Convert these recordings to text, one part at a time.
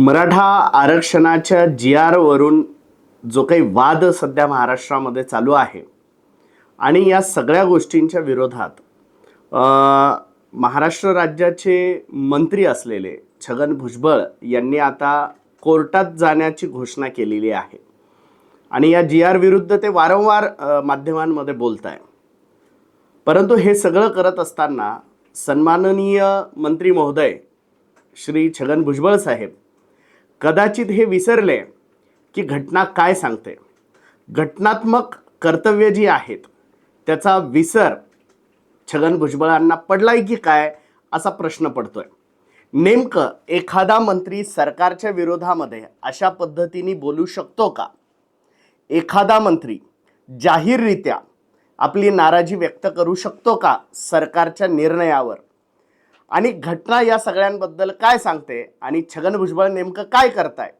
मराठा आरक्षणाच्या जी आरवरून जो काही वाद सध्या महाराष्ट्रामध्ये चालू आहे आणि या सगळ्या गोष्टींच्या विरोधात महाराष्ट्र राज्याचे मंत्री असलेले छगन भुजबळ यांनी आता कोर्टात जाण्याची घोषणा केलेली आहे. आणि या जी आर विरुद्ध ते वारंवार माध्यमांमध्ये बोलत आहे परंतु हे सगळं करत असताना सन्माननीय मंत्री महोदय श्री छगन भुजबळ साहेब कदाचित हे विसरले की घटना काय सांगते. घटनात्मक कर्तव्य जी आहेत त्याचा विसर छगन भुजबळांना पडलाय की काय असा प्रश्न पडतोय. नेमकं एखादा मंत्री सरकारच्या विरोधामध्ये अशा पद्धतीने बोलू शकतो का? एखादा मंत्री जाहीररित्या आपली नाराजी व्यक्त करू शकतो का सरकारच्या निर्णयावर? आणि घटना या सगळ्यांबद्दल काय सांगते आणि छगन भुजबळ नेमकं काय करताय?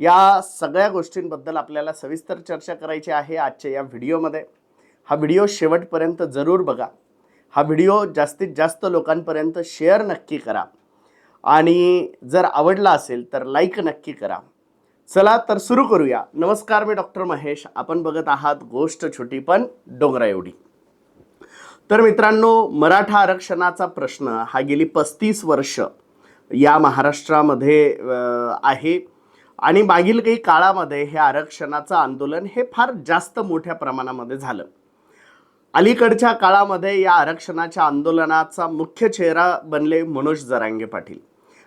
या सगळ्या गोष्टींबद्दल आपल्याला सविस्तर चर्चा करायची आहे आजच्या या व्हिडिओमध्ये. हा व्हिडिओ शेवटपर्यंत जरूर बघा. हा व्हिडिओ जास्तीत जास्त लोकांपर्यंत शेअर नक्की करा. आणि जर आवडला असेल तर लाईक नक्की करा. चला तर सुरू करूया. नमस्कार मी डॉक्टर महेश. आपण बघत आहात गोष्ट छोटी पण डोंगरा एवढी तर मित्रांनो मराठा आरक्षणाचा प्रश्न हा गेली पस्तीस वर्ष या महाराष्ट्रामध्ये आहे. आणि मागील काही काळामध्ये हे आरक्षणाचं आंदोलन हे फार जास्त मोठ्या प्रमाणामध्ये झालं. अलीकडच्या काळामध्ये या आरक्षणाच्या आंदोलनाचा मुख्य चेहरा बनले मनोज जरांगे पाटील.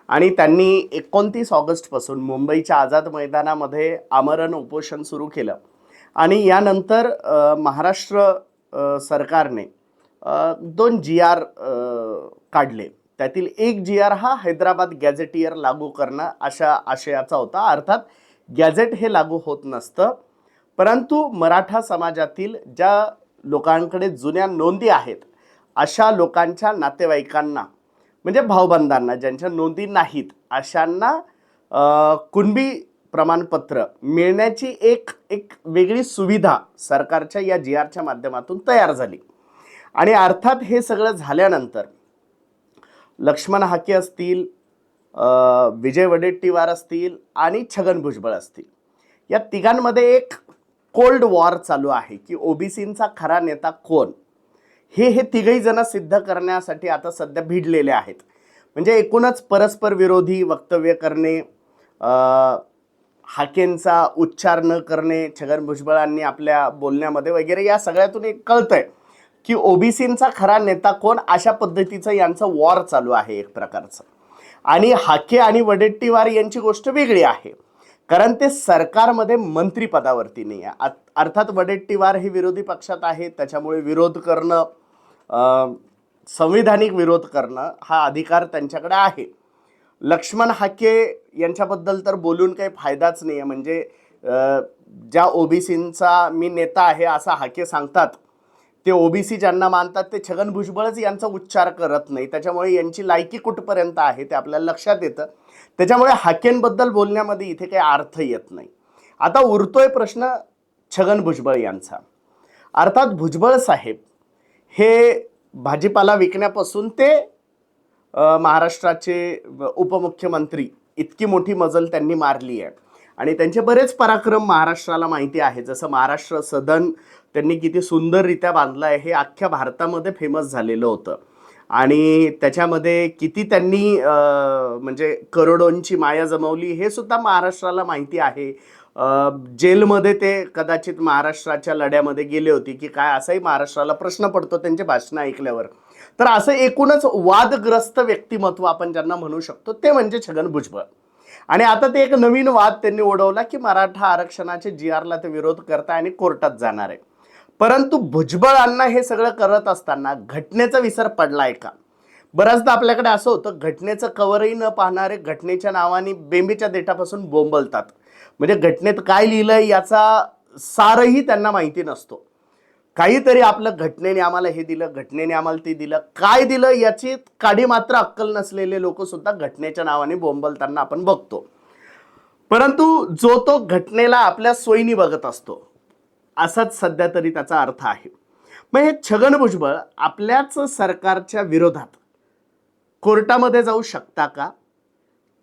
आणि त्यांनी एकोणतीस ऑगस्टपासून मुंबईच्या आझाद मैदानामध्ये आमरण उपोषण सुरू केलं. आणि यानंतर महाराष्ट्र सरकारने दोन जी आर काढले. त्यातील एक जी आर हा हैदराबाद गॅझेटियर लागू करणं अशा आशयाचा होता. अर्थात गॅझेट हे लागू होत नसतं. परंतु मराठा समाजातील ज्या लोकांकडे जुन्या नोंदी आहेत अशा लोकांच्या नातेवाईकांना म्हणजे भावबंधांना ज्यांच्या नोंदी नाहीत अशांना कुणबी प्रमाणपत्र मिळण्याची एक एक वेगळी सुविधा सरकारच्या या जी आरच्या माध्यमातून तयार झाली. आणि अर्थात हे सगळं झाल्यानंतर लक्ष्मण हाके असतील विजय वडेट्टीवार असतील आणि छगन भुजबळ असतील. या तिघांमध्ये एक कोल्ड वॉर चालू आहे की ओबीसींचा खरा नेता कोण? हे हे तिघही जण सिद्ध करण्यासाठी आता सध्या भिडलेले आहेत. म्हणजे एकूणच परस्पर विरोधी वक्तव्य करणे हाकेंचा उच्चार न करणे छगन भुजबळांनी आपल्या बोलण्यामध्ये वगैरे या सगळ्यातून एक कळतंय. की ओबीसींचा खरा नेता कोण? अशा पद्धतीचं यांचं वॉर चालू आहे एक प्रकारचं. आणि हाके आणि वडेट्टीवार यांची गोष्ट वेगळी आहे. कारण ते सरकारमध्ये मंत्रीपदावरती नाही आहे. अर्थात वडेट्टीवार हे विरोधी पक्षात आहे त्याच्यामुळे विरोध करणं संविधानिक विरोध करणं हा अधिकार त्यांच्याकडे आहे. लक्ष्मण हाके यांच्याबद्दल तर बोलून काही फायदाच नाही आहे. म्हणजे ज्या ओबीसींचा मी नेता आहे असा हाके सांगतात ते ओबीसी ज्यांना मानतात ते छगन भुजबळच यांचा उच्चार करत नाही. त्याच्यामुळे यांची लायकी कुठपर्यंत आहे ते आपल्याला लक्षात येतं. त्याच्यामुळे हाकेंबद्दल बोलण्यामध्ये इथे काही अर्थ येत नाही. आता उरतोय प्रश्न छगन भुजबळ यांचा. अर्थात भुजबळ साहेब हे भाजीपाला विकण्यापासून ते महाराष्ट्राचे उपमुख्यमंत्री इतकी मोठी मजल त्यांनी मारली आहे. आणि त्यांचे बरेच पराक्रम महाराष्ट्राला माहिती आहे. जसं महाराष्ट्र सदन त्यांनी किती सुंदररित्या बांधलं आहे हे अख्ख्या भारतामध्ये फेमस झालेलं होतं. आणि त्याच्यामध्ये किती त्यांनी म्हणजे करोडोंची माया जमवली हे सुद्धा महाराष्ट्राला माहिती आहे. जेलमध्ये ते कदाचित महाराष्ट्राच्या लढ्यामध्ये गेले होते की काय असाही महाराष्ट्राला प्रश्न पडतो त्यांचे भाषणं ऐकल्यावर. तर असं एकूणच वादग्रस्त व्यक्तिमत्व आपण ज्यांना म्हणू शकतो ते म्हणजे छगन भुजबळ. आणि आता ते एक नवीन वाद त्यांनी ओढवला की मराठा आरक्षणाचे जी आरला ते विरोध करताय आणि कोर्टात जाणार आहे. परंतु भुजबळांना हे सगळं करत असताना घटनेचा विसर पडलाय का? बऱ्याचदा आपल्याकडे असं होतं घटनेचं कवरही न पाहणारे घटनेच्या नावाने बेंबीच्या देठापासून बोंबलतात. म्हणजे घटनेत काय लिहिलंय याचा सारही त्यांना माहिती नसतो. काहीतरी आपलं घटनेने आम्हाला हे दिलं घटनेने आम्हाला ते दिलं. काय दिलं याची काडी मात्र अक्कल नसलेले लोक सुद्धा घटनेच्या नावाने बोंबलताना आपण बघतो. परंतु जो तो घटनेला आपल्या सोयीने बघत असतो असाच सध्या तरी त्याचा अर्थ आहे. मग हे छगन भुजबळ आपल्याच सरकारच्या विरोधात कोर्टामध्ये जाऊ शकता का?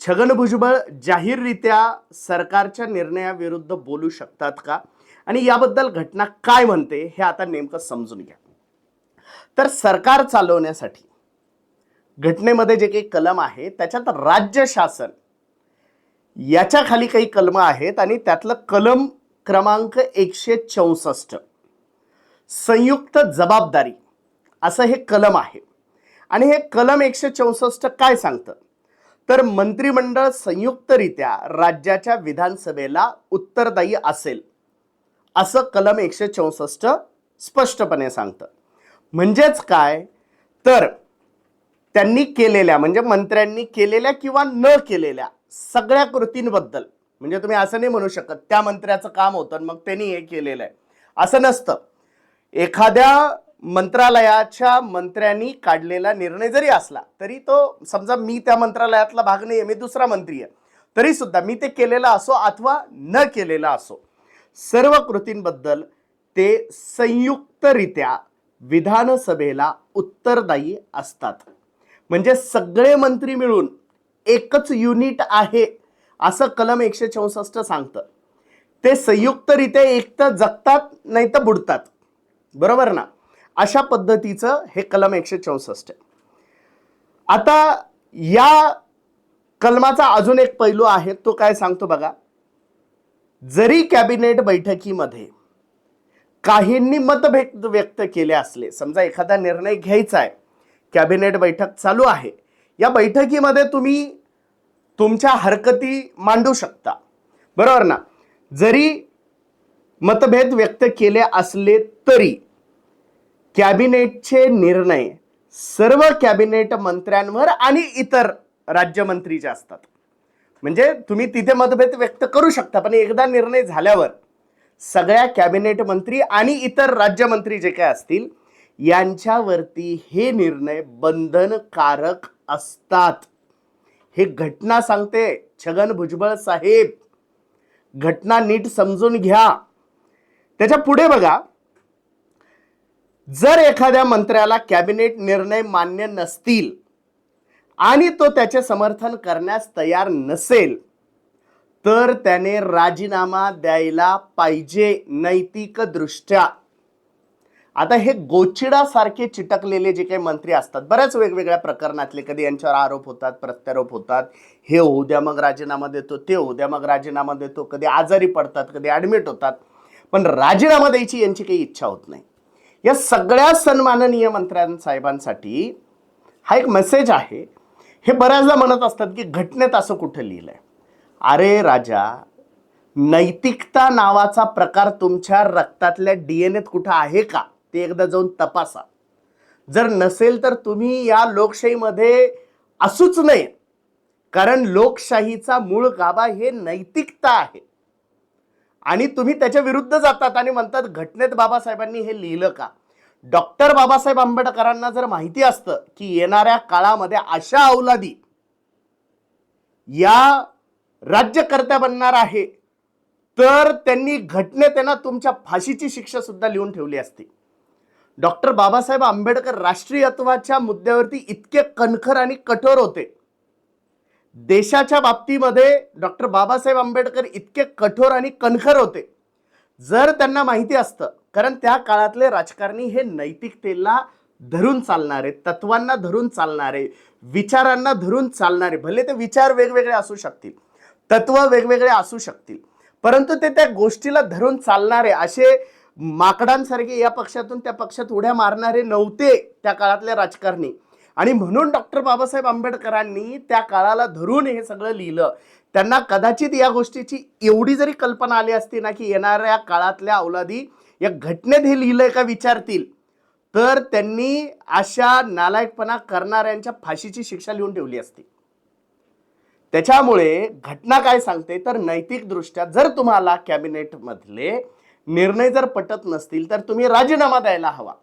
छगन भुजबळ जाहीररित्या सरकारच्या निर्णयाविरुद्ध बोलू शकतात का? आणि याबद्दल घटना काय म्हणते हे आता नेमकं समजून घ्या. तर सरकार चालवण्यासाठी घटनेमध्ये जे काही कलम आहे त्याच्यात राज्य शासन याच्या खाली काही कलम आहेत आणि त्यातलं कलम क्रमांक एकशे चौसष्ट संयुक्त जबाबदारी असं हे कलम आहे. आणि हे कलम एकशे चौसष्ट काय सांगतं? तर मंत्रिमंडळ संयुक्तरित्या राज्याच्या विधानसभेला उत्तरदायी असेल. असं कलम एकशे चौसष्ट स्पष्टपणे सांगतं. म्हणजेच काय? तर त्यांनी केलेल्या म्हणजे मंत्र्यांनी केलेल्या किंवा न केलेल्या सगळ्या कृतींबद्दल म्हणजे तुम्ही असं नाही म्हणू शकत त्या मंत्र्याचं काम होतं मग त्यांनी हे केलेलं आहे असं नसतं. एखाद्या मंत्रालयाच्या मंत्र्यांनी काढलेला निर्णय जरी असला तरी तो समजा मी त्या मंत्रालयातला भाग नाही आहे मी दुसरा मंत्री आहे तरी सुद्धा मी ते केलेला असो अथवा न केलेला असो सर्व कृतींबद्दल ते संयुक्तरित्या विधानसभेला उत्तरदायी असतात. म्हणजे सगळे मंत्री मिळून एकच युनिट आहे असं कलम एकशे चौसष्ट सांगतं. ते संयुक्तरित्या एक तर जगतात नाही तर बुडतात. बरोबर ना? अशा पद्धतीचं हे कलम एकशे चौसष्ट आता या कलमाचा अजून एक पैलू आहे तो काय सांगतो बघा? जरी कॅबिनेट बैठकीमध्ये काहींनी मतभेद व्यक्त केले असले समजा एखादा निर्णय घ्यायचा आहे कॅबिनेट बैठक चालू आहे या बैठकीमध्ये तुम्ही तुमच्या हरकती मांडू शकता. बरोबर ना? जरी मतभेद व्यक्त केले असले तरी कॅबिनेटचे निर्णय सर्व कॅबिनेट मंत्र्यांवर आणि इतर राज्यमंत्री जे असतात म्हणजे तुम्ही तिथे मतभेद व्यक्त करू शकता पण एकदा निर्णय झाल्यावर सगळ्या कॅबिनेट मंत्री आणि इतर राज्यमंत्री जे काय असतील यांच्यावरती हे निर्णय बंधनकारक असतात. हे घटना सांगते छगन भुजबळ साहेब. घटना नीट समजून घ्या. त्याच्या पुढे बघा. जर एखाद्या मंत्र्याला कॅबिनेट निर्णय मान्य नसतील आणि तो त्याचे समर्थन करण्यास तयार नसेल तर त्याने राजीनामा द्यायला पाहिजे नैतिक दृष्ट्या आता हे गोचिडासारखे चिटकलेले जे काही मंत्री असतात बऱ्याच वेगवेगळ्या प्रकरणातले कधी यांच्यावर आरोप होतात प्रत्यारोप होतात हे होऊ द्या मग राजीनामा देतो ते होऊ द्या मग राजीनामा देतो कधी आजारी पडतात कधी ॲडमिट होतात पण राजीनामा द्यायची यांची काही इच्छा होत नाही. या सगळ्या सन्माननीय मंत्र्यांसाहेबांसाठी हा एक मेसेज आहे हे बऱ्याचदा म्हणत असतात की घटनेत असं कुठं लिहिलं आहे अरे राजा नैतिकता नावाचा प्रकार तुमच्या रक्तातल्या डी एन एत कुठं आहे का? ते एकदा जाऊन तपासा. जर नसेल तर तुम्ही या लोकशाहीमध्ये असूच नये. कारण लोकशाहीचा मूळ गाभा हे नैतिकता आहे. आणि तुम्ही त्याच्या विरुद्ध जातात आणि म्हणतात घटनेत बाबासाहेबांनी हे लिहिलं का? डॉक्टर बाबासाहेब आंबेडकरांना जर माहिती असतं की येणाऱ्या काळामध्ये अशा अवलादी या राज्यकर्त्या बनणार आहे तर त्यांनी घटने त्यांना तुमच्या फाशीची शिक्षा सुद्धा लिहून ठेवली असती. डॉक्टर बाबासाहेब आंबेडकर राष्ट्रीयत्वाच्या मुद्द्यावरती इतके कणखर आणि कठोर होते. देशाच्या बाबतीमध्ये डॉक्टर बाबासाहेब आंबेडकर इतके कठोर आणि कणखर होते. जर त्यांना माहिती असतं कारण त्या काळातले राजकारणी हे नैतिकतेला धरून चालणारे तत्वांना धरून चालणारे विचारांना धरून चालणारे भले ते विचार वेगवेगळे असू शकतील तत्व वेगवेगळे असू शकतील परंतु ते त्या गोष्टीला धरून चालणारे असे माकडांसारखे या पक्षातून त्या पक्षात उड्या मारणारे नव्हते त्या काळातले राजकारणी. आणि म्हणून डॉक्टर बाबासाहेब आंबेडकरांनी त्या काळाला धरून हे सगळं लिहिलं. त्यांना कदाचित या गोष्टीची एवढी जरी कल्पना आली असती ना की येणाऱ्या काळातल्या अवलादी या घटनेत हे लिहिलंय का विचारतील. तर त्यांनी अशा नालायकपणा करणाऱ्यांच्या फाशीची शिक्षा लिहून ठेवली असती. त्याच्यामुळे घटना काय सांगते? तर नैतिकदृष्ट्या जर तुम्हाला कॅबिनेटमधले निर्णय जर पटत नसतील तर तुम्ही राजीनामा द्यायला हवा.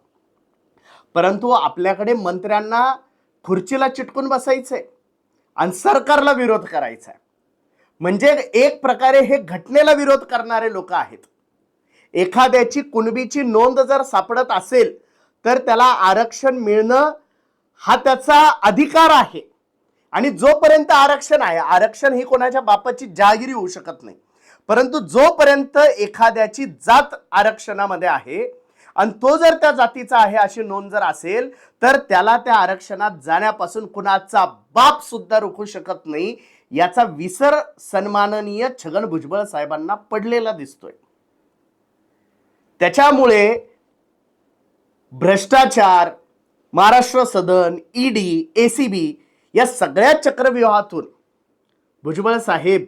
परंतु आपल्याकडे मंत्र्यांना खुर्चीला चिटकून बसायचंय आणि सरकारला विरोध करायचा आहे म्हणजे एक प्रकारे हे घटनेला विरोध करणारे लोक आहेत. एखाद्याची कुणबीची नोंद जर सापडत असेल तर त्याला आरक्षण मिळणं हा त्याचा अधिकार आहे. आणि जोपर्यंत आरक्षण आहे आरक्षण ही कोणाच्या बापाची जहागिरी होऊ शकत नाही. परंतु जोपर्यंत एखाद्याची जात आरक्षणामध्ये आहे आणि तो जर त्या जातीचा आहे अशी नोंद जर असेल तर त्याला त्या आरक्षणात जाण्यापासून कुणाचा बाप सुद्धा रोखू शकत नाही याचा विसर सन्माननीय छगन भुजबळ साहेबांना पडलेला दिसतोय. त्याच्यामुळे भ्रष्टाचार महाराष्ट्र सदन ईडी एसीबी या सगळ्या चक्रव्यूहातून भुजबळ साहेब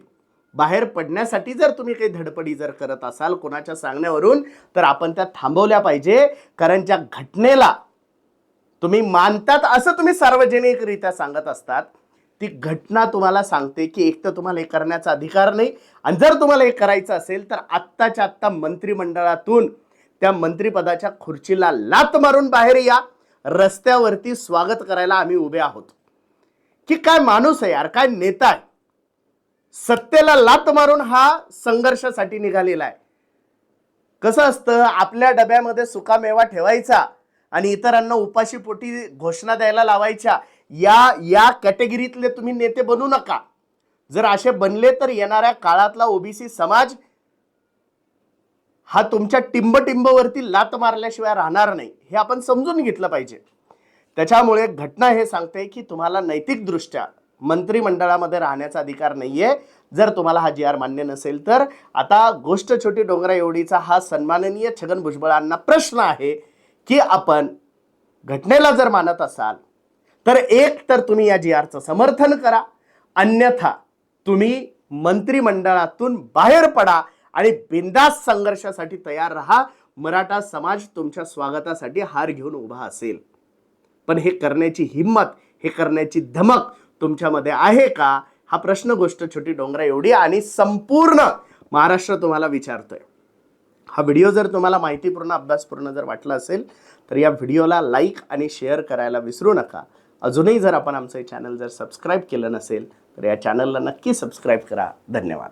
बाहेर पडण्यासाठी जर तुम्ही काही धडपडी जर करत असाल कोणाच्या सांगण्यावरून तर आपण त्या थांबवल्या पाहिजे. कारण ज्या घटनेला तुम्ही मानतात असं तुम्ही सार्वजनिकरित्या सांगत असतात ती घटना तुम्हाला सांगते की एक तर तुम्हाला हे करण्याचा अधिकार नाही. आणि जर तुम्हाला हे करायचं असेल तर आत्ताच्या आत्ता मंत्रिमंडळातून त्या मंत्रिपदाच्या खुर्चीला लात मारून बाहेर या. रस्त्यावरती स्वागत करायला आम्ही उभे आहोत. की काय माणूस आहे यार काय नेता आहे? सत्तेला लात मारून हा संघर्षासाठी निघालेला आहे. कसं असतं आपल्या डब्यामध्ये सुकामेवा ठेवायचा आणि इतरांना उपाशी पोटी घोषणा द्यायला लावायच्या या या कॅटेगरीतले तुम्ही नेते बनू नका. जर असे बनले तर येणाऱ्या काळातला ओबीसी समाज हा तुमच्या टिंबटिंबवरती लात मारल्याशिवाय राहणार नाही हे आपण समजून घेतलं पाहिजे. त्याच्यामुळे घटना हे सांगते की तुम्हाला नैतिकदृष्ट्या मंत्रिमंडळामध्ये राहण्याचा अधिकार नाही आहे जर तुम्हाला हा जी आर मान्य नसेल तर. आता गोष्ट छोटी डोंगरा एवढीचा हा सन्माननीय छगन भुजबळांना प्रश्न आहे की आपण घटनेला जर मानत असाल तर एक तर तुम्ही या जी आरचं समर्थन करा. अन्यथा तुम्ही मंत्रिमंडळातून बाहेर पडा आणि बिंदास संघर्षासाठी तयार राहा. मराठा समाज तुमच्या स्वागतासाठी हार घेऊन उभा असेल. पण हे करण्याची हिंमत हे करण्याची धमक तुमच्यामध्ये आहे का? हा प्रश्न गोष्ट छोटी डोंगरा एवढी आणि संपूर्ण महाराष्ट्र तुम्हाला विचारतोय. हा व्हिडिओ जर तुम्हाला माहितीपूर्ण अभ्यासपूर्ण जर वाटला असेल तर या व्हिडिओला लाईक आणि शेअर करायला विसरू नका. अजूनही जर आपण आमचं चॅनल जर सबस्क्राईब केलं नसेल तर या चॅनलला नक्की सबस्क्राईब करा. धन्यवाद.